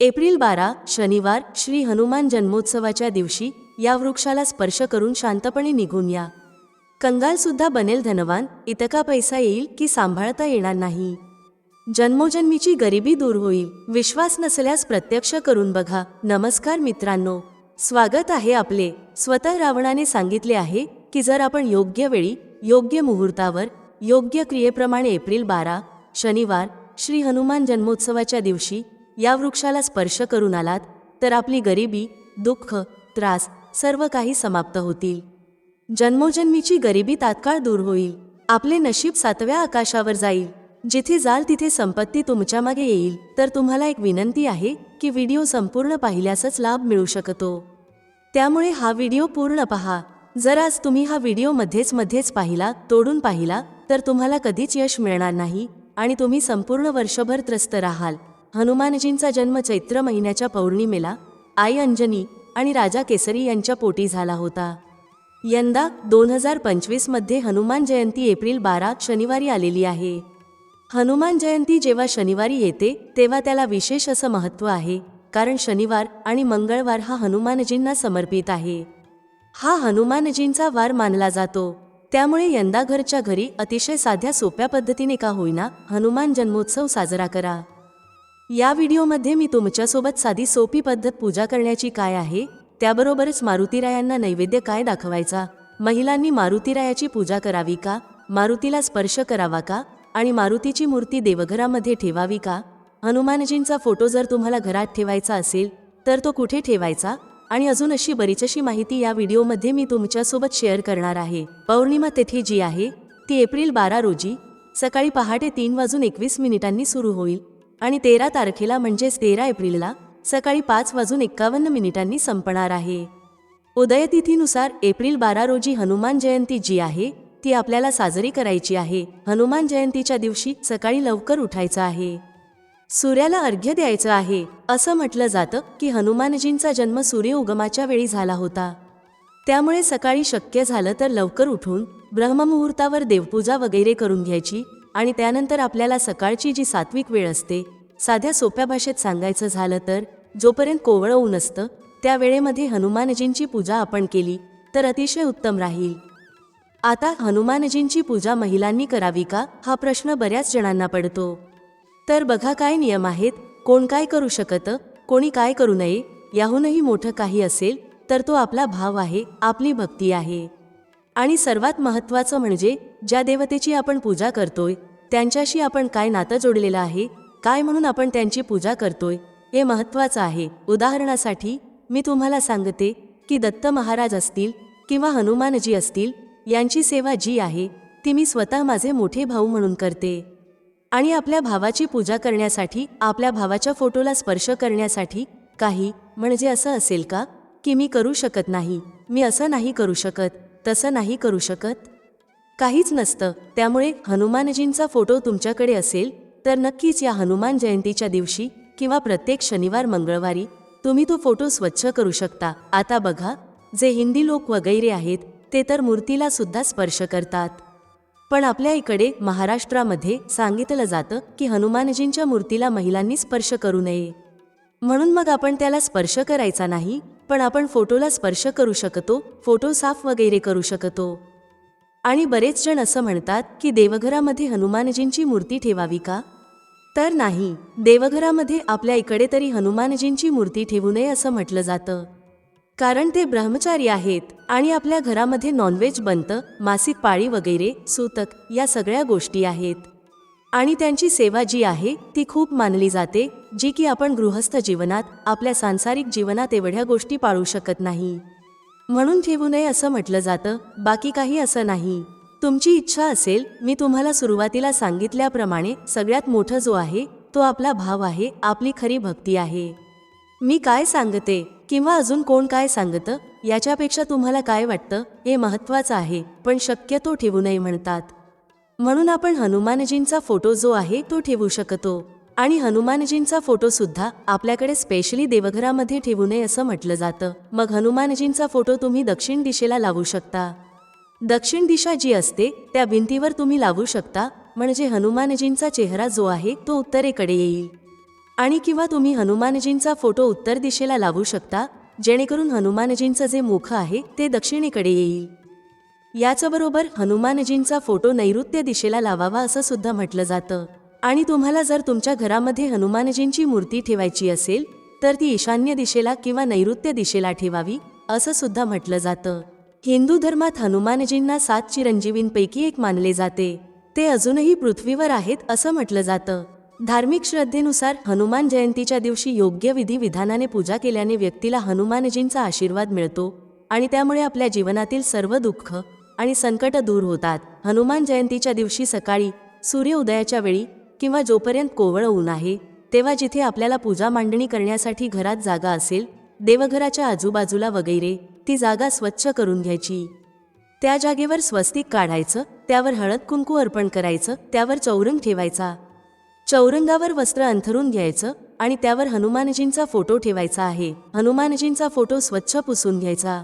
April बारा शनिवार श्री हनुमान जन्मोत्सवाच्या दिवशी या वृक्षाला स्पर्श करून शांतपणे निघून या. कंगाल सुद्धा बनेल धनवान इतका पैसा येईल की सांभाळता येणार नाही. जन्मोजन्मीची गरिबी दूर होईल विश्वास नसल्यास प्रत्यक्ष करून बघा. नमस्कार मित्रांनो स्वागत आहे आपले. स्वतः रावणाने सांगितले आहे की जर आपण योग्य वेळी योग्य मुहूर्तावर योग्य क्रियेप्रमाणे एप्रिल बारा शनिवार श्री हनुमान जन्मोत्सवाच्या दिवशी या वृक्षाला स्पर्श करून आलात तर आपली गरिबी दुःख त्रास सर्व काही समाप्त होतील. जन्मोजन्मीची गरिबी तात्काळ दूर होईल. आपले नशीब सातव्या आकाशावर जाईल. जिथे जाल तिथे संपत्ती तुमच्या मागे येईल. तर तुम्हाला एक विनंती आहे की व्हिडिओ संपूर्ण पाहिल्यासच लाभ मिळू शकतो. त्यामुळे हा व्हिडिओ पूर्ण पहा. जर आज तुम्ही हा व्हिडिओ मध्येच मध्येच पाहिला तोडून पाहिला तर तुम्हाला कधीच यश मिळणार नाही आणि तुम्ही संपूर्ण वर्षभर त्रस्त राहाल. हनुमानजींचा जन्म चैत्र महिन्याच्या पौर्णिमेला आई अंजनी आणि राजा केसरी यांच्या पोटी झाला होता. यंदा दोन हजार पंचवीसमध्ये हनुमान जयंती एप्रिल बारा शनिवारी आलेली आहे. हनुमान जयंती जेव्हा शनिवारी येते तेव्हा त्याला विशेष असं महत्त्व आहे कारण शनिवार आणि मंगळवार हा हनुमानजींना समर्पित आहे. हा हनुमानजींचा वार मानला जातो. त्यामुळे यंदा घरच्या घरी अतिशय साध्या सोप्या पद्धतीने का होईना हनुमान जन्मोत्सव साजरा करा. या व्हिडिओमध्ये मी तुमच्यासोबत साधी सोपी पद्धत पूजा करण्याची काय आहे त्याबरोबरच मारुतीरायांना नैवेद्य काय दाखवायचा महिलांनी मारुतीरायाची पूजा करावी का मारुतीला स्पर्श करावा का आणि मारुतीची मूर्ती देवघरामध्ये ठेवावी का? हनुमानजींचा फोटो जर तुम्हाला घरात ठेवायचा असेल तर तो कुठे ठेवायचा? आणि अजून अशी बरीचशी माहिती या व्हिडिओमध्ये मी तुमच्यासोबत शेअर करणार आहे. पौर्णिमा तिथी जी आहे ती एप्रिल बारा रोजी सकाळी पहाटे तीन वाजून एकवीस मिनिटांनी सुरू होईल. आणि तेरा तारखेला म्हणजेच तेरा एप्रिलला सकाळी पाच वाजून एक्कावन्न मिनिटांनी संपणार आहे. उदयतिथीनुसार एप्रिल बारा रोजी हनुमान जयंती जी आहे ती आपल्याला साजरी करायची आहे. हनुमान जयंतीच्या दिवशी सकाळी लवकर उठायचं आहे. सूर्याला अर्घ्य द्यायचं आहे. असं म्हटलं जातं की हनुमानजींचा जन्म सूर्य उगमाच्या वेळी झाला होता. त्यामुळे सकाळी शक्य झालं तर लवकर उठून ब्रह्ममुहूर्तावर देवपूजा वगैरे करून घ्यायची आणि त्यानंतर आपल्याला सकाळची जी सात्विक वेळ असते साध्या सोप्या भाषेत सांगायचं झालं तर जोपर्यंत कोवळं ऊन असतं त्या वेळेमध्ये हनुमानजींची पूजा आपण केली तर अतिशय उत्तम राहील. आता हनुमानजींची पूजा महिलांनी करावी का हा प्रश्न बऱ्याच जणांना पडतो. तर बघा काय नियम आहेत कोण काय करू शकतं कोणी काय करू नये याहूनही मोठं काही असेल तर तो आपला भाव आहे आपली भक्ती आहे. आणि सर्वात महत्त्वाचं म्हणजे ज्या देवतेची आपण पूजा करतोय त्यांच्याशी आपण काय नातं जोडलेलं आहे काय म्हणून आपण त्यांची पूजा करतोय हे महत्त्वाचं आहे. उदाहरणासाठी मी तुम्हाला सांगते की दत्त महाराज असतील किंवा हनुमानजी असतील यांची सेवा जी आहे ती मी स्वतः माझे मोठे भाऊ म्हणून करते. आणि आपल्या भावाची पूजा करण्यासाठी आपल्या भावाच्या फोटोला स्पर्श करण्यासाठी काही म्हणजे असं असेल का की मी करू शकत नाही. मी असं नाही करू शकत तसं नाही करू शकत? काहीच नसतं. त्यामुळे हनुमानजींचा फोटो तुमच्याकडे असेल तर नक्कीच या हनुमान जयंतीच्या दिवशी किंवा प्रत्येक शनिवार मंगळवारी तुम्ही तो फोटो स्वच्छ करू शकता. आता बघा जे हिंदी लोक वगैरे आहेत ते तर मूर्तीला सुद्धा स्पर्श करतात. पण आपल्या इकडे महाराष्ट्रामध्ये सांगितलं जातं की हनुमानजींच्या मूर्तीला महिलांनी स्पर्श करू नये. म्हणून मग आपण त्याला स्पर्श करायचा नाही पण आपण फोटोला स्पर्श करू शकतो फोटो साफ वगैरे करू शकतो. आणि बरेच जण असं म्हणतात की देवघरामध्ये हनुमानजींची मूर्ती ठेवावी का? तर नाही देवघरामध्ये आपल्या इकडे तरी हनुमानजींची मूर्ती ठेवू नये असं म्हटलं जातं. कारण ते ब्रह्मचारी आहेत आणि आपल्या घरामध्ये नॉनव्हेज बनतं मासिक पाळी वगैरे सूतक या सगळ्या गोष्टी आहेत. आणि त्यांची सेवा जी आहे ती खूप मानली जाते जी की आपण गृहस्थ जीवनात आपल्या सांसारिक जीवनात एवढ्या गोष्टी पाळू शकत नाही. म्हणून ठेवू नये असं म्हटलं जातं. बाकी काही असं नाही. तुमची इच्छा असेल मी तुम्हाला सुरुवातीला सांगितल्याप्रमाणे सगळ्यात मोठं जो आहे तो आपला भाव आहे आपली खरी भक्ती आहे. मी काय सांगते किंवा अजून कोण काय सांगतं याच्यापेक्षा तुम्हाला काय वाटतं हे महत्त्वाचं आहे पण शक्यतो ठेवू नये म्हणतात. म्हणून आपण हनुमानजींचा फोटो जो आहे तो ठेवू शकतो. आणि हनुमानजींचा फोटो सुद्धा आपल्याकडे स्पेशली देवघरामध्ये ठेवू नये असं म्हटलं जातं. मग हनुमानजींचा फोटो तुम्ही दक्षिण दिशेला लावू शकता. दक्षिण दिशा जी असते त्या भिंतीवर तुम्ही लावू शकता म्हणजे हनुमानजींचा चेहरा जो आहे तो उत्तरेकडे येईल. आणि किंवा तुम्ही हनुमानजींचा फोटो उत्तर दिशेला लावू शकता जेणेकरून हनुमानजींचं जे मुख आहे ते दक्षिणेकडे येईल. याचबरोबर हनुमानजींचा फोटो नैऋत्य दिशेला लावावा असं सुद्धा म्हटलं जातं. आणि तुम्हाला जर तुमच्या घरामध्ये हनुमानजींची मूर्ती ठेवायची असेल तर ती ईशान्य दिशेला किंवा नैऋत्य दिशेला ठेवावी असं सुद्धा म्हटलं जातं. हिंदू धर्मात हनुमानजींना सात चिरंजीवींपैकी एक मानले जाते. ते अजूनही पृथ्वीवर आहेत असं म्हटलं जातं. धार्मिक श्रद्धेनुसार हनुमान जयंतीच्या दिवशी योग्य विधी विधानाने पूजा केल्याने व्यक्तीला हनुमानजींचा आशीर्वाद मिळतो आणि त्यामुळे आपल्या जीवनातील सर्व दुःख आणि संकट दूर होतात. हनुमान जयंतीच्या दिवशी सकाळी सूर्य उदयाच्या वेळी किंवा जोपर्यंत कोवळ ऊन आहे तेव्हा जिथे आपल्याला पूजा मांडणी करण्यासाठी घरात जागा असेल देवघराच्या आजूबाजूला वगैरे ती जागा स्वच्छ करून घ्यायची. त्या जागेवर स्वस्तिक काढायचं त्यावर हळद कुंकू अर्पण करायचं त्यावर चौरंग ठेवायचा. चौरंगावर वस्त्र अंथरून घ्यायचं आणि त्यावर हनुमानजींचा फोटो ठेवायचा आहे. हनुमानजींचा फोटो स्वच्छ पुसून घ्यायचा.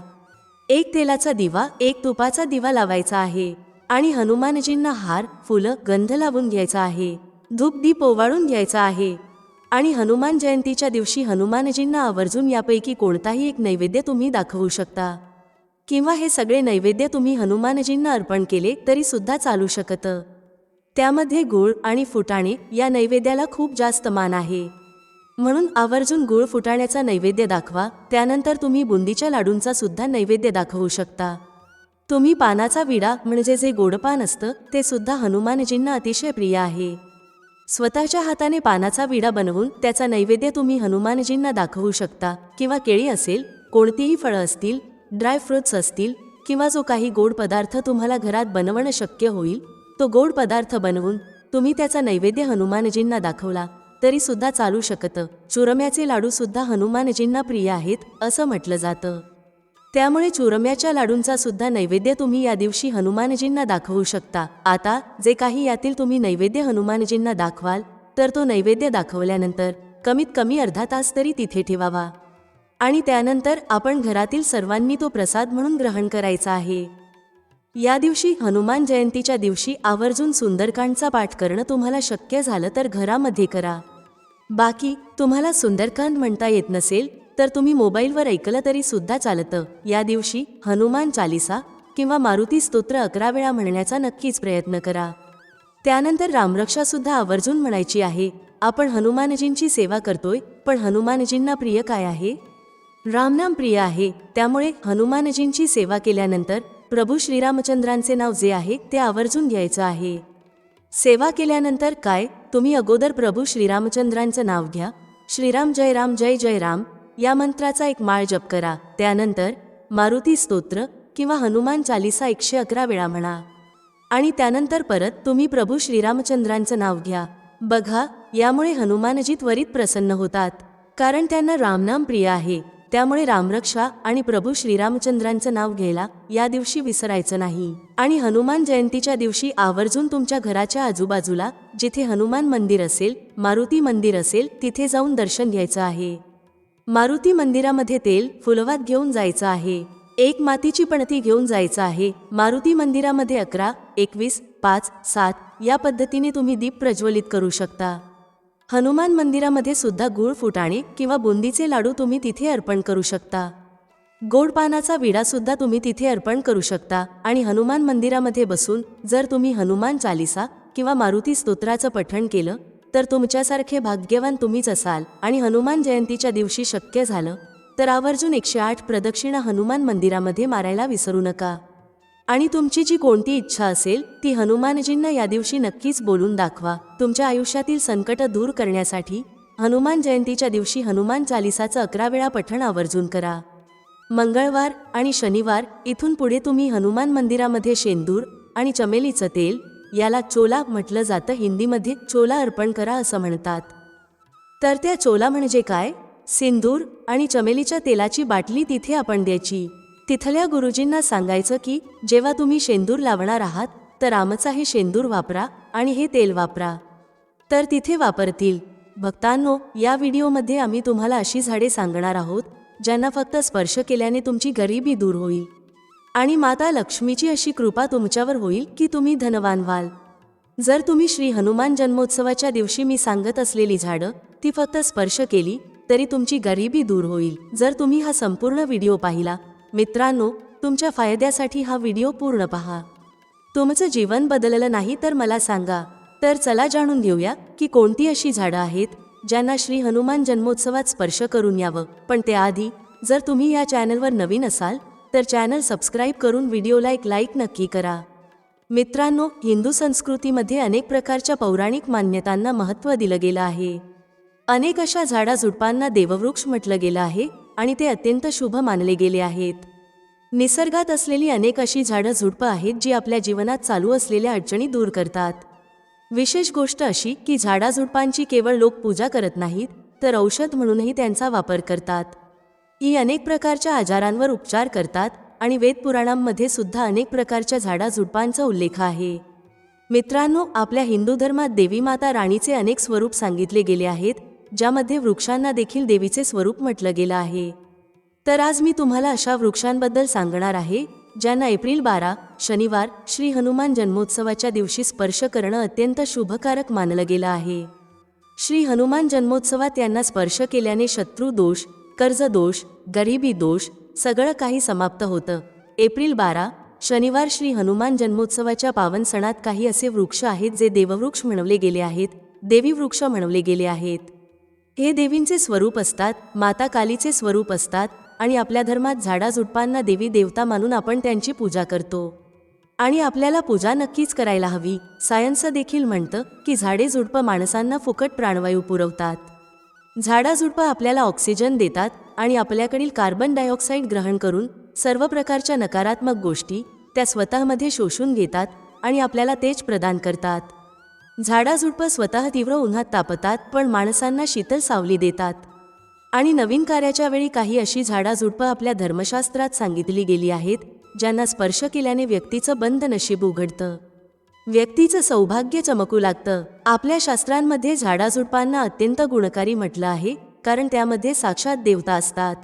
एक तेलाचा दिवा एक तुपाचा दिवा लावायचा आहे आणि हनुमानजींना हार फुलं गंध लावून घ्यायचा आहे. धूपदीप ओवाळून घ्यायचा आहे. आणि हनुमान जयंतीच्या दिवशी हनुमानजींना आवर्जून यापैकी कोणताही एक नैवेद्य तुम्ही दाखवू शकता. किंवा हे सगळे नैवेद्य तुम्ही हनुमानजींना अर्पण केले तरी सुद्धा चालू शकतं. त्यामध्ये गुळ आणि फुटाणे या नैवेद्याला खूप जास्त मान आहे. म्हणून आवर्जून गुळ फुटाण्याचा नैवेद्य दाखवा त्यानंतर तुम्ही बुंदीच्या लाडूंचा सुद्धा नैवेद्य दाखवू शकता. तुम्ही पानाचा विडा म्हणजे जे गोडपान असतं ते सुद्धा हनुमानजींना अतिशय प्रिय आहे. स्वतःच्या हाताने पानाचा विडा बनवून त्याचा नैवेद्य तुम्ही हनुमानजींना दाखवू शकता किंवा केळी असेल कोणतीही फळं असतील ड्रायफ्रुट्स असतील किंवा जो काही गोड पदार्थ तुम्हाला घरात बनवणं शक्य होईल तो गोड पदार्थ बनवून तुम्ही त्याचा नैवेद्य हनुमानजींना दाखवला तरी सुद्धा चालू शकतं. चुरम्याचे लाडू सुद्धा हनुमानजींना प्रिय आहेत असं म्हटलं जातं. त्यामुळे चुरम्याच्या लाडूंचा सुद्धा नैवेद्य तुम्ही या दिवशी हनुमानजींना दाखवू शकता. आता जे काही यातील तुम्ही नैवेद्य हनुमानजींना दाखवाल तर तो नैवेद्य दाखवल्यानंतर कमीत कमी अर्धा तास तरी तिथे ठेवावा. आणि त्यानंतर आपण घरातील सर्वांनी तो प्रसाद म्हणून ग्रहण करायचा आहे. या दिवशी हनुमान जयंतीच्या दिवशी आवर्जून सुंदरकांडचा पाठ करणं तुम्हाला शक्य झालं तर घरामध्ये करा. बाकी तुम्हाला सुंदरकांड म्हणता येत नसेल तर तुम्ही मोबाईलवर ऐकलं तरी सुद्धा चालतं. या दिवशी हनुमान चालिसा किंवा मारुती स्तोत्र अकरा वेळा म्हणण्याचा नक्कीच प्रयत्न करा. त्यानंतर रामरक्षा सुद्धा आवर्जून म्हणायची आहे आपण हनुमानजींची सेवा करतोय पण हनुमानजींना प्रिय काय आहे? रामनाम प्रिय आहे त्यामुळे हनुमानजींची सेवा केल्यानंतर प्रभू श्रीरामचंद्रांचे नाव जे आहे ते आवर्जून घ्यायचं आहे. सेवा केल्यानंतर काय? तुम्ही अगोदर प्रभू श्रीरामचंद्रांचं नाव घ्या. श्रीराम जय राम जय जय राम. या मंत्राचा एक माळ जप करा. त्यानंतर मारुती स्तोत्र किंवा हनुमान चालिसा एकशे अकरा वेळा म्हणा. आणि त्यानंतर परत तुम्ही प्रभू श्रीरामचंद्रांचं नाव घ्या. बघा यामुळे हनुमानजी त्वरित प्रसन्न होतात. कारण त्यांना रामनाम प्रिय आहे. त्यामुळे रामरक्षा आणि प्रभू श्रीरामचंद्रांचं नाव घ्यायला या दिवशी विसरायचं नाही. आणि हनुमान जयंतीच्या दिवशी आवर्जून तुमच्या घराच्या आजूबाजूला जिथे हनुमान मंदिर असेल मारुती मंदिर असेल तिथे जाऊन दर्शन घ्यायचं आहे. मारुती मंदिरामध्ये तेल फुलवात घेऊन जायचं आहे. एक मातीची पणती घेऊन जायचं आहे. मारुती मंदिरामध्ये अकरा एकवीस पाच सात या पद्धतीने तुम्ही दीप प्रज्वलित करू शकता. हनुमान मंदिरामध्ये सुद्धा गुळ फुटाणे किंवा बुंदीचे लाडू तुम्ही तिथे अर्पण करू शकता. गोड पानाचा विडा सुद्धा तुम्ही तिथे अर्पण करू शकता आणि हनुमान मंदिरामध्ये बसून जर तुम्ही हनुमान चालिसा किंवा मारुती स्तोत्राचं पठण केलं तर तुमच्यासारखे भाग्यवान तुम्हीच असाल आणि हनुमान जयंतीच्या दिवशी शक्य झालं तर आवर्जून एकशे आठ प्रदक्षिणा हनुमान मंदिरामध्ये मारायला विसरू नका. आणि तुमची जी कोणती इच्छा असेल ती हनुमानजींना या दिवशी नक्कीच बोलून दाखवा. तुमच्या आयुष्यातील संकट दूर करण्यासाठी हनुमान जयंतीच्या दिवशी हनुमान चालिसाचं अकरा वेळा पठण आवर्जून करा. मंगळवार आणि शनिवार इथून पुढे तुम्ही हनुमान मंदिरामध्ये शेंदूर आणि चमेलीचं तेल याला चोला म्हटलं जातं हिंदीमध्ये चोला अर्पण करा असं म्हणतात. तर त्या चोला म्हणजे काय? सिंदूर आणि चमेलीच्या तेलाची बाटली तिथे आपण द्यायची. तिथल्या गुरुजींना सांगायचं की जेव्हा तुम्ही शेंदूर लावणार आहात तर आमचा हे शेंदूर वापरा आणि हे तेल वापरा. तर तिथे वापरतील. भक्तांनो या व्हिडिओमध्ये आम्ही तुम्हाला अशी झाडे सांगणार आहोत ज्यांना फक्त स्पर्श केल्याने तुमची गरिबी दूर होईल. आणि माता लक्ष्मीची अशी कृपा तुमच्यावर होईल की तुम्ही धनवान व्हाल. जर तुम्ही श्री हनुमान जन्मोत्सवाच्या दिवशी मी सांगत असलेली झाडं ती फक्त स्पर्श केली तरी तुमची गरिबी दूर होईल. जर तुम्ही हा संपूर्ण व्हिडिओ पाहिला मित्रांनो तुमच्या फायद्यासाठी हा व्हिडिओ पूर्ण पहा. तुमचं जीवन बदललं नाही तर मला सांगा. तर चला जाणून घेऊया की कोणती अशी झाडं आहेत ज्यांना श्री हनुमान जन्मोत्सवात स्पर्श करून यावं. पण त्याआधी जर तुम्ही या चॅनलवर नवीन असाल तर चॅनल सबस्क्राईब करून व्हिडिओला एक लाईक नक्की करा. मित्रांनो हिंदू संस्कृतीमध्ये अनेक प्रकारच्या पौराणिक मान्यतांना महत्त्व दिलं गेलं आहे. अनेक अशा झाडाझुडपांना देववृक्ष म्हटलं गेलं आहे आणि ते अत्यंत शुभ मानले गेले आहेत. निसर्गात असलेली अनेक अशी झाडं झुडपं आहेत जी आपल्या जीवनात चालू असलेल्या अडचणी दूर करतात. विशेष गोष्ट अशी की झाडाझुडपांची केवळ लोक पूजा करत नाहीत तर औषध म्हणूनही त्यांचा वापर करतात. ही अनेक प्रकारच्या आजारांवर उपचार करतात आणि वेदपुराणांमध्ये सुद्धा अनेक प्रकारच्या झाडाझुडपांचा उल्लेख आहे. मित्रांनो आपल्या हिंदू धर्मात देवी माता राणीचे अनेक स्वरूप सांगितले गेले आहेत ज्यामध्ये वृक्षांना देखील देवीचे स्वरूप म्हटलं गेलं आहे. तर आज मी तुम्हाला अशा वृक्षांबद्दल सांगणार आहे ज्यांना एप्रिल बारा शनिवार श्री हनुमान जन्मोत्सवाच्या दिवशी स्पर्श करणं अत्यंत शुभकारक मानलं गेलं आहे. श्री हनुमान जन्मोत्सवात यांना स्पर्श केल्याने शत्रू दोष कर्जदोष गरिबी दोष सगळं काही समाप्त होतं. एप्रिल बारा शनिवार श्री हनुमान जन्मोत्सवाच्या पावन सणात काही असे वृक्ष आहेत जे देववृक्ष म्हणवले गेले आहेत देवी वृक्ष म्हणवले गेले आहेत. हे देवींचे स्वरूप असतात माता कालीचे स्वरूप असतात आणि आपल्या धर्मात झाडाझुडपांना देवी देवता मानून आपण त्यांची पूजा करतो. आणि आपल्याला पूजा नक्कीच करायला हवी सायन्स देखील म्हणतं की झाडे झुडपं माणसांना फुकट प्राणवायू पुरवतात. झाडाझुडपं आपल्याला ऑक्सिजन देतात आणि आपल्याकडील कार्बन डायऑक्साईड ग्रहण करून सर्व प्रकारच्या नकारात्मक गोष्टी त्या स्वतःमध्ये शोषून घेतात आणि आपल्याला तेज प्रदान करतात. झाडाझुडपं स्वतः तीव्र उन्हात तापतात पण माणसांना शीतल सावली देतात. आणि नवीन कार्याच्या वेळी काही अशी झाडाझुडपं आपल्या धर्मशास्त्रात सांगितली गेली आहेत ज्यांना स्पर्श केल्याने व्यक्तीचं बंद नशीब उघडतं. व्यक्तीचं सौभाग्य चमकू लागतं. आपल्या शास्त्रांमध्ये झाडाझुडपांना अत्यंत गुणकारी म्हटलं आहे कारण त्यामध्ये साक्षात देवता असतात.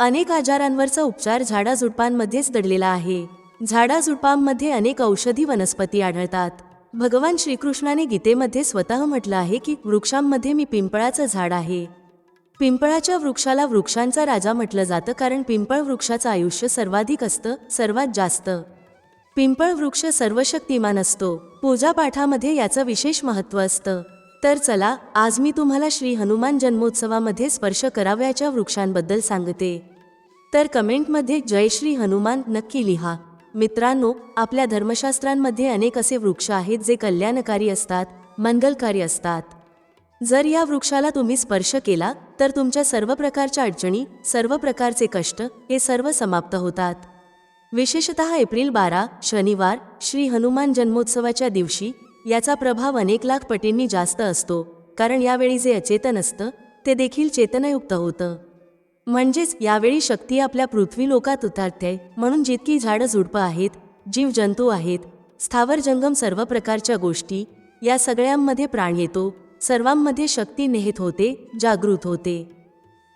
अनेक आजारांवरचा उपचार झाडाझुडपांमध्येच दडलेला आहे. झाडाझुडपांमध्ये अनेक औषधी वनस्पती आढळतात. भगवान श्रीकृष्णाने गीतेमध्ये स्वतः म्हटलं आहे की वृक्षांमध्ये मी पिंपळाचं झाड आहे. पिंपळाच्या वृक्षाला वृक्षांचा राजा म्हटलं जातं कारण पिंपळ वृक्षाचं आयुष्य सर्वाधिक असतं सर्वात जास्त. पिंपळ वृक्ष सर्वशक्तिमान असतो. पूजापाठामध्ये याचं विशेष महत्त्व असतं. तर चला आज मी तुम्हाला श्री हनुमान जन्मोत्सवामध्ये स्पर्श करावयाच्या वृक्षांबद्दल सांगते. तर कमेंटमध्ये जय श्री हनुमान नक्की लिहा. मित्रांनो आपल्या धर्मशास्त्रांमध्ये अनेक असे वृक्ष आहेत जे कल्याणकारी असतात मंगलकारी असतात. जर या वृक्षाला तुम्ही स्पर्श केला तर तुमच्या सर्व प्रकारच्या अडचणी सर्व प्रकारचे कष्ट हे सर्व समाप्त होतात. विशेषतः एप्रिल बारा शनिवार श्री हनुमान जन्मोत्सवाच्या दिवशी याचा प्रभाव अनेक लाख पटींनी जास्त असतो कारण यावेळी जे अचेतन असतं ते देखील चेतनयुक्त होतं. म्हणजेच यावेळी शक्ती आपल्या पृथ्वी लोकात उतरते म्हणून जितकी झाडं झुडपं आहेत जीवजंतू आहेत स्थावर जंगम सर्व प्रकारच्या गोष्टी या सगळ्यांमध्ये प्राण येतो सर्वांमध्ये शक्ती नेहत होते जागृत होते.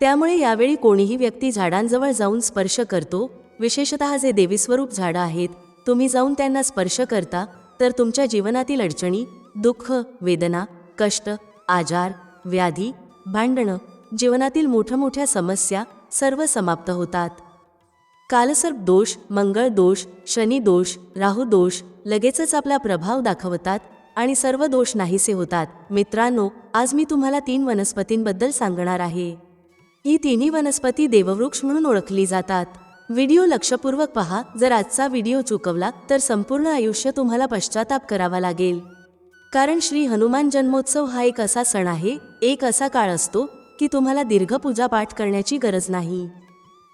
त्यामुळे यावेळी कोणीही व्यक्ती झाडांजवळ जाऊन स्पर्श करतो विशेषतः जे देवीस्वरूप झाडं आहेत तुम्ही जाऊन त्यांना स्पर्श करता तर तुमच्या जीवनातील अडचणी दुःख वेदना कष्ट आजार व्याधी भांडणं जीवनातील मोठ्या मोठ्या समस्या सर्व समाप्त होतात. कालसर्प दोष मंगळ दोष शनी दोष राहू दोष लगेचच आपला प्रभाव दाखवतात आणि सर्व दोष नाहीसे होतात. मित्रांनो आज मी तुम्हाला तीन वनस्पतींबद्दल सांगणार आहे. ही तिन्ही वनस्पती देववृक्ष म्हणून ओळखली जातात. व्हिडिओ लक्षपूर्वक पहा. जर आजचा व्हिडिओ चुकवला तर संपूर्ण आयुष्य तुम्हाला पश्चाताप करावा लागेल. कारण श्री हनुमान जन्मोत्सव हा एक असा सण आहे एक असा काळ असतो की तुम्हाला दीर्घ पूजापाठ करण्याची गरज नाही.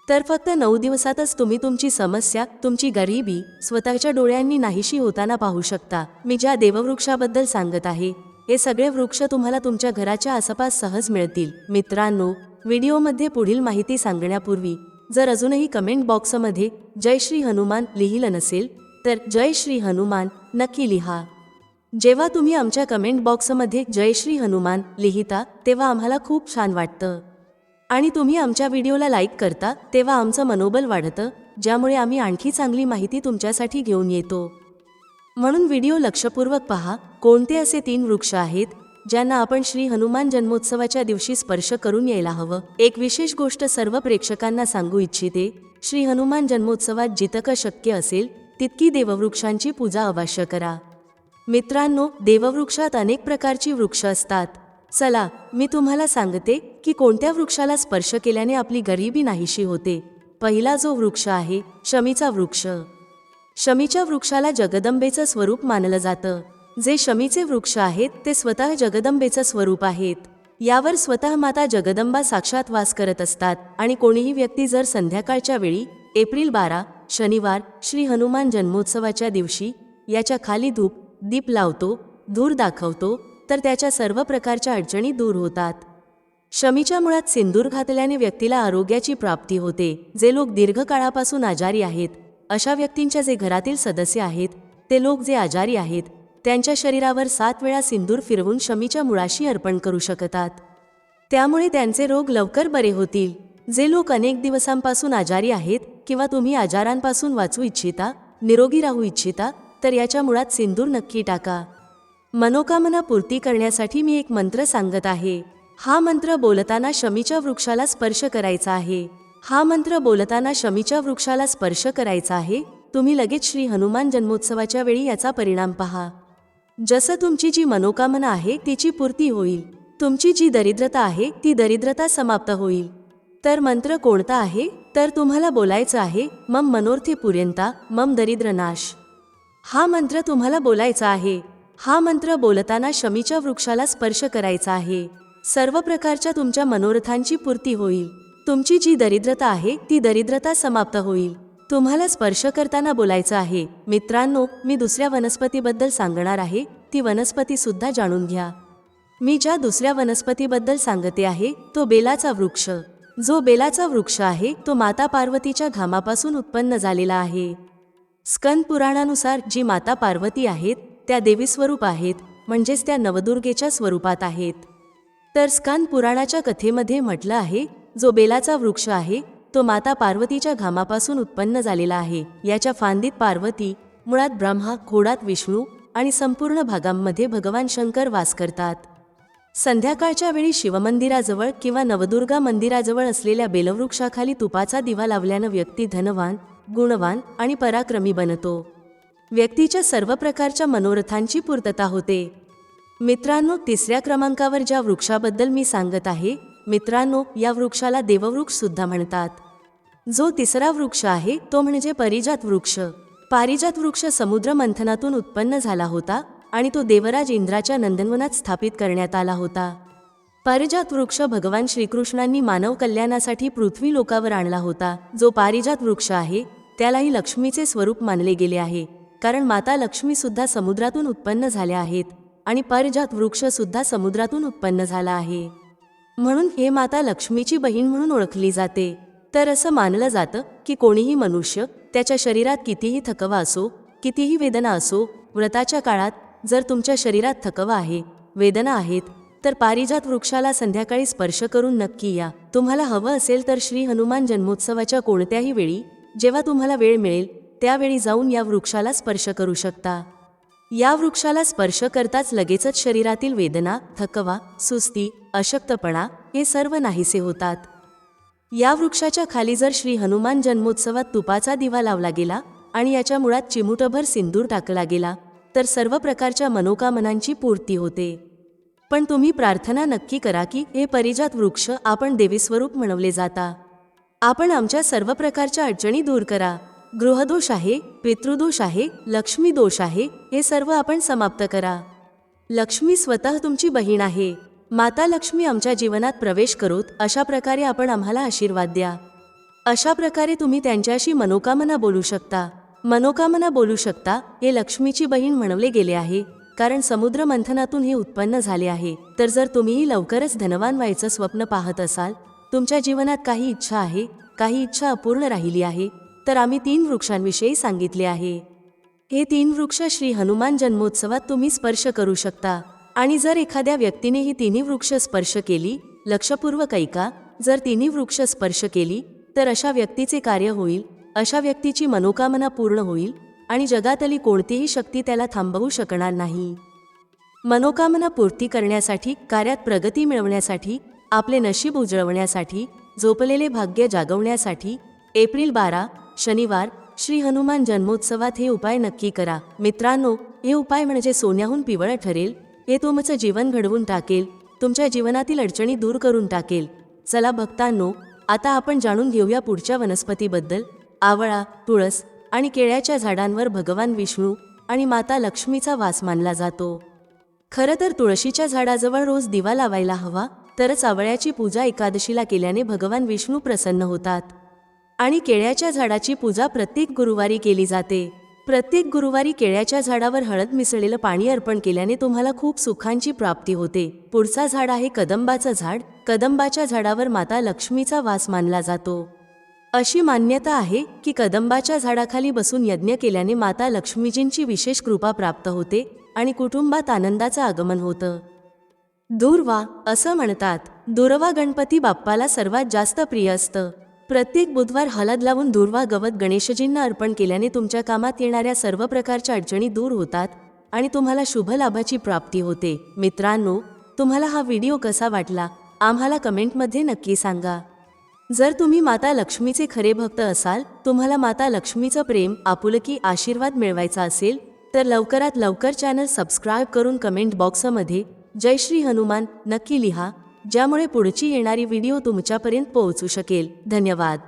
तर फक्त नऊ दिवसातच तुम्ही तुमची समस्या तुमची गरिबी स्वतःच्या डोळ्यांनी नाहीशी होताना पाहू शकता. मी ज्या देववृक्षाबद्दल सांगत आहे हे सगळे वृक्ष तुम्हाला तुमच्या घराच्या आसपास सहज मिळतील. मित्रांनो व्हिडिओमध्ये पुढील माहिती सांगण्यापूर्वी जर अजूनही कमेंट बॉक्समध्ये जय श्री हनुमान लिहिलं नसेल तर जय श्री हनुमान नक्की लिहा. जेव्हा तुम्ही आमच्या कमेंट बॉक्समध्ये जय श्री हनुमान लिहिता तेव्हा आम्हाला खूप छान वाटतं. आणि तुम्ही आमच्या व्हिडिओला लाईक करता तेव्हा आमचं मनोबल वाढतं ज्यामुळे आम्ही आणखी चांगली माहिती तुमच्यासाठी घेऊन येतो. म्हणून व्हिडिओ लक्षपूर्वक पहा कोणते असे तीन वृक्ष आहेत ज्यांना आपण श्री हनुमान जन्मोत्सवाच्या दिवशी स्पर्श करून यायला हवं. एक विशेष गोष्ट सर्व प्रेक्षकांना सांगू इच्छिते श्री हनुमान जन्मोत्सवात जितकं शक्य असेल तितकी देववृक्षांची पूजा अवश्य करा. मित्रांनो देववृक्षात अनेक प्रकारची वृक्ष असतात. चला मी तुम्हाला सांगते की कोणत्या वृक्षाला स्पर्श केल्याने आपली गरिबी नाहीशी होते. पहिला जो वृक्ष आहे शमीचा वृक्ष. शमीच्या वृक्षाला जगदंबेचं स्वरूप मानलं जातं. जे शमीचे वृक्ष आहेत ते स्वतः जगदंबेचं स्वरूप आहेत. यावर स्वतः माता जगदंबा साक्षात वास करत असतात आणि कोणीही व्यक्ती जर संध्याकाळच्या वेळी एप्रिल बारा शनिवार श्री हनुमान जन्मोत्सवाच्या दिवशी याच्या खाली धूप दीप लावतो धूर दाखवतो तर त्याच्या सर्व प्रकारच्या अडचणी दूर होतात. शमीच्या मुळात सिंदूर घातल्याने व्यक्तीला आरोग्याची प्राप्ती होते. जे लोक दीर्घकाळापासून आजारी आहेत अशा व्यक्तींच्या जे घरातील सदस्य आहेत ते लोक जे आजारी आहेत त्यांच्या शरीरावर सात वेळा सिंदूर फिरवून शमीच्या मुळाशी अर्पण करू शकतात. त्यामुळे त्यांचे रोग लवकर बरे होतील. जे लोक अनेक दिवसांपासून आजारी आहेत किंवा तुम्ही आजारांपासून वाचू इच्छिता निरोगी राहू इच्छिता तर याच्या मुळात सिंदूर नक्की टाका. मनोकामना पूर्ती करण्यासाठी मी एक मंत्र सांगत आहे. हा मंत्र बोलताना शमीच्या वृक्षाला स्पर्श करायचा आहे. हा मंत्र बोलताना शमीच्या वृक्षाला स्पर्श करायचा आहे. तुम्ही लगेच श्री हनुमान जन्मोत्सवाच्या वेळी याचा परिणाम पहा. जसं तुमची जी मनोकामना आहे तिची पूर्ती होईल. तुमची जी दरिद्रता आहे ती दरिद्रता समाप्त होईल. तर मंत्र कोणता आहे? तर तुम्हाला बोलायचं आहे मम मनोर्थी पुर्यंता मम दरिद्रनाश हा मंत्र तुम्हाला बोलायचा आहे. हा मंत्र बोलताना शमीच्या वृक्षाला स्पर्श करायचा आहे. सर्व प्रकारच्या तुमच्या मनोरथांची पूर्ती होईल. तुमची जी दरिद्रता आहे ती दरिद्रता समाप्त होईल. तुम्हाला स्पर्श करताना बोलायचं आहे. मित्रांनो मी दुसऱ्या वनस्पतीबद्दल सांगणार आहे. ती वनस्पती सुद्धा जाणून घ्या. मी ज्या दुसऱ्या वनस्पतीबद्दल सांगते आहे तो बेलाचा वृक्ष. जो बेलाचा वृक्ष आहे तो माता पार्वतीच्या घामापासून उत्पन्न झालेला आहे. स्कंद पुराणानुसार जी माता पार्वती आहेत त्या देवी स्वरूप आहेत म्हणजेच त्या नवदुर्गेच्या स्वरूपात आहेत. तर स्कंद पुराणाच्या कथेमध्ये म्हटलं आहे जो बेलाचा वृक्ष आहे तो माता पार्वतीच्या घामापासून उत्पन्न झालेला आहे. याच्या फांदीत पार्वती मुळात ब्रह्मा खोडात विष्णू आणि संपूर्ण भागांमध्ये भगवान शंकर वास करतात. संध्याकाळच्या वेळी शिवमंदिराजवळ किंवा नवदुर्गा मंदिराजवळ असलेल्या बेलवृक्षाखाली तुपाचा दिवा लावल्यानं व्यक्ती धनवान गुणवान आणि पराक्रमी बनतो. व्यक्तीच्या सर्व प्रकारच्या मनोरथांची पूर्तता होते. मित्रांनो तिसऱ्या क्रमांकावर ज्या वृक्षाबद्दल मी सांगत आहे मित्रांनो या वृक्षाला देववृक्ष सुद्धा म्हणतात. जो तिसरा वृक्ष आहे तो म्हणजे परिजात वृक्ष. पारिजात वृक्ष समुद्र मंथनातून उत्पन्न झाला होता आणि तो देवराज इंद्राच्या नंदनवनात स्थापित करण्यात आला होता. पारिजात वृक्ष भगवान श्रीकृष्णांनी मानव कल्याणासाठी पृथ्वी लोकावर आणला होता. जो पारिजात वृक्ष आहे त्यालाही लक्ष्मीचे स्वरूप मानले गेले आहे. कारण माता लक्ष्मी सुद्धा समुद्रातून उत्पन्न झाल्या आहेत आणि पारिजात वृक्ष सुद्धा समुद्रातून उत्पन्न झाला आहे. म्हणून हे माता लक्ष्मीची बहीण म्हणून ओळखली जाते. तर असं मानलं जातं की कोणीही मनुष्य त्याच्या शरीरात कितीही थकवा असो कितीही वेदना असो व्रताच्या काळात जर तुमच्या शरीरात थकवा आहे वेदना आहेत तर पारिजात वृक्षाला संध्याकाळी स्पर्श करून नक्की या. तुम्हाला हवं असेल तर श्री हनुमान जन्मोत्सवाच्या कोणत्याही वेळी जेव्हा तुम्हाला वेळ मिळेल त्यावेळी जाऊन या वृक्षाला स्पर्श करू शकता. या वृक्षाला स्पर्श करताच लगेचच शरीरातील वेदना थकवा सुस्ती अशक्तपणा हे सर्व नाहीसे होतात. या वृक्षाच्या खाली जर श्री हनुमान जन्मोत्सवात तुपाचा दिवा लावला गेला आणि याच्या मुळात चिमुटभर सिंदूर टाकला गेला तर सर्व प्रकारच्या मनोकामनांची पूर्ती होते. पण तुम्ही प्रार्थना नक्की करा की हे परिजात वृक्ष आपण देवीस्वरूप म्हणवले जाता. आपण आमच्या सर्व प्रकारच्या अडचणी दूर करा. गृहदोष आहे पितृदोष आहे लक्ष्मी दोष आहे हे सर्व आपण समाप्त करा. लक्ष्मी स्वतः तुमची बहीण आहे. माता लक्ष्मी आमच्या जीवनात प्रवेश करोत अशा प्रकारे आपण आम्हाला आशीर्वाद द्या. अशा प्रकारे तुम्ही त्यांच्याशी मनोकामना बोलू शकता. मनोकामना बोलू शकता हे लक्ष्मीची बहीण म्हणवले गेले आहे. कारण समुद्र मंथनातून हे उत्पन्न झाले आहे. तर जर तुम्हीही लवकरच धनवान व्हायचं स्वप्न पाहत असाल तुमच्या जीवनात काही इच्छा आहे काही इच्छा अपूर्ण राहिली आहे तर आम्ही तीन वृक्षांविषयी सांगितले आहे. हे तीन वृक्ष श्री हनुमान जन्मोत्सवात तुम्ही स्पर्श करू शकता. आणि जर एखाद्या व्यक्तीने ही तिन्ही वृक्ष स्पर्श केली लक्षपूर्वक ऐका जर तिन्ही वृक्ष स्पर्श केली तर अशा व्यक्तीचे कार्य होईल अशा व्यक्तीची मनोकामना पूर्ण होईल आणि जगातली कोणतीही शक्ती त्याला थांबवू शकणार नाही. मनोकामना पूर्ती करण्यासाठी कार्यात प्रगती मिळवण्यासाठी आपले नशीब उजळवण्यासाठी झोपलेले भाग्य जागवण्यासाठी एप्रिल बारा शनिवार श्री हनुमान जन्मोत्सवात हे उपाय नक्की करा. मित्रांनो हे उपाय म्हणजे सोन्याहून पिवळं ठरेल हे तुमचं जीवन घडवून टाकेल तुमच्या जीवनातील अडचणी दूर करून टाकेल. चला भक्तांनो आता आपण जाणून घेऊया पुढच्या वनस्पतीबद्दल. आवळा तुळस आणि केळ्याच्या झाडांवर भगवान विष्णू आणि माता लक्ष्मीचा वास मानला जातो. खरं तर तुळशीच्या झाडाजवळ रोज दिवा लावायला हवा तरच आवळ्याची पूजा एकादशीला केल्याने भगवान विष्णू प्रसन्न होतात. आणि केळ्याच्या झाडाची पूजा प्रत्येक गुरुवारी केली जाते. प्रत्येक गुरुवारी केळ्याच्या झाडावर हळद मिसळलेलं पाणी अर्पण केल्याने तुम्हाला खूप सुखांची प्राप्ती होते. पुढचा झाड आहे कदंबाचं झाड. कदंबाच्या झाडावर माता लक्ष्मीचा वास मानला जातो. अशी मान्यता आहे की कदंबाच्या झाडाखाली बसून यज्ञ केल्याने माता लक्ष्मीजींची विशेष कृपा प्राप्त होते आणि कुटुंबात आनंदाचं आगमन होतं. दुर्वा असं म्हणतात. दुर्वा गणपती बाप्पाला सर्वात जास्त प्रिय असतं. प्रत्येक बुधवार हळद लावून दुर्वा गवत गणेशजींना अर्पण केल्याने तुमच्या कामात येणाऱ्या सर्व प्रकारच्या अडचणी दूर होतात आणि तुम्हाला शुभ लाभाची प्राप्ती होते. मित्रांनो तुम्हाला हा व्हिडिओ कसा वाटला? आम्हाला कमेंटमध्ये नक्की सांगा. जर तुम्ही माता लक्ष्मीचे खरे भक्त असाल तुम्हाला माता लक्ष्मीचं प्रेम आपुलकी आशीर्वाद मिळवायचा असेल तर लवकरात लवकर चॅनल सबस्क्राईब करून कमेंट बॉक्समध्ये जय श्री हनुमान नक्की लिहा. ज्यामुळे पुढची येणारी व्हिडिओ तुमच्यापर्यंत पोहोचू शकेल. धन्यवाद.